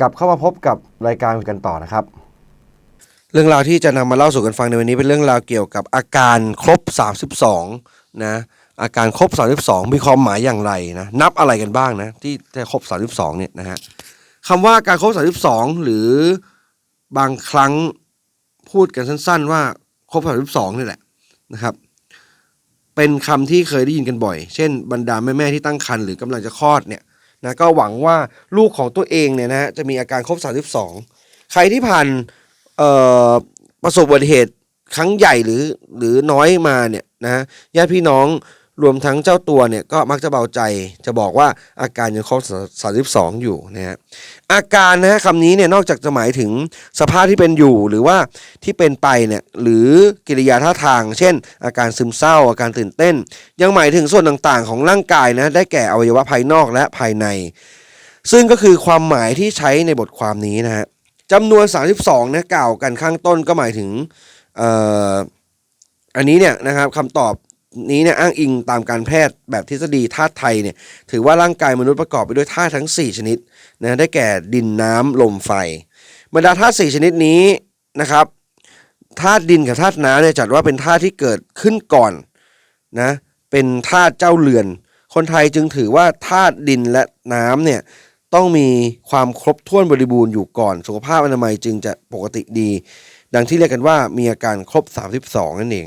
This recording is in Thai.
กลับเข้ามาพบกับรายการกันต่อนะครับ เรื่องราวที่จะนำมาเล่าสู่กันฟังในวันนี้เป็นเรื่องราวเกี่ยวกับอาการครบ 32 นะอาการครบ 32 มีความหมายอย่างไรนะนับอะไรกันบ้างนะที่จะครบ 32 เนี่ยนะฮะคำว่าการครบ 32 หรือบางครั้งพูดกันสั้น ๆ ว่าครบ 32 นี่แหละนะครับ เป็นคำที่เคยได้ยินกันบ่อย เช่นบรรดาแม่ ๆ ที่ตั้งครรภ์หรือกำลังจะคลอดเนี่ย นะก็หวังว่าลูกของตัวเองเนี่ยนะฮะจะมีอาการครบ 32 ใครที่ผ่านประสบอุบัติเหตุครั้งใหญ่หรือหรือน้อยมาเนี่ยนะฮะญาติพี่น้อง รวมทั้งเจ้าตัวเนี่ยก็มักจะเบาใจจะบอกว่าอาการยังครบ32 อยู่นะฮะอาการนะฮะคำนี้เนี่ยนอกจากจะหมายถึงสภาพที่เป็นอยู่หรือว่าที่เป็นไปเนี่ยหรือกิริยาท่าทาง เช่น อาการซึมเศร้า อาการตื่นเต้น ยังหมายถึงส่วนต่างๆ ของร่างกายนะได้แก่อวัยวะภายนอกและภายใน ซึ่งก็คือความหมายที่ใช้ในบทความนี้นะฮะจำนวน 32นะกล่าวกันข้างต้นก็หมายถึงอันนี้เนี่ยนะครับคำตอบ นี้เนี่ยอ้างอิงตามการแพทย์แบบทฤษฎีธาตุไทยเนี่ยถือว่าร่างกายมนุษย์ประกอบไปด้วยธาตุทั้ง 4 ชนิดนะได้แก่ดินน้ำลมไฟบรรดาธาตุ4ชนิดนี้นะครับธาตุดินกับธาตุน้ำเนี่ยจัดว่าเป็นธาตุที่เกิดขึ้นก่อนนะเป็นธาตุเจ้าเรือน คนไทยจึงถือว่าธาตุดินและน้ำเนี่ยต้องมีความครบถ้วนบริบูรณ์อยู่ก่อน สุขภาพอนามัยจึงจะปกติดี ดังที่เรียกกันว่ามีอาการครบ 32 นั่นเอง